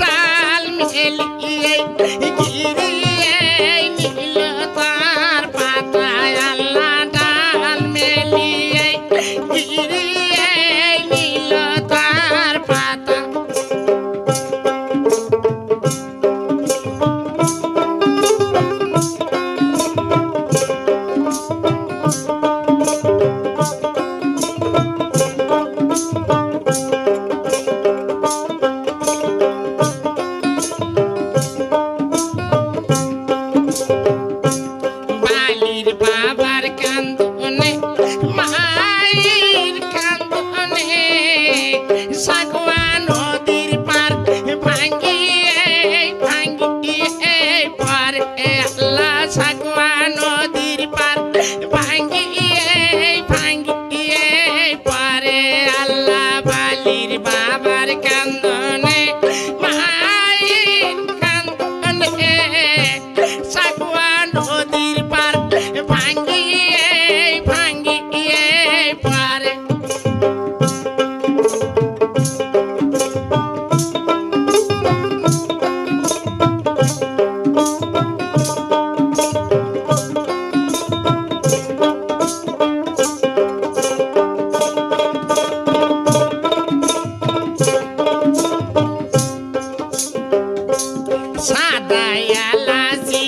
ডাল মিশে লিখিয়ে ครับ সাদায়ালাসি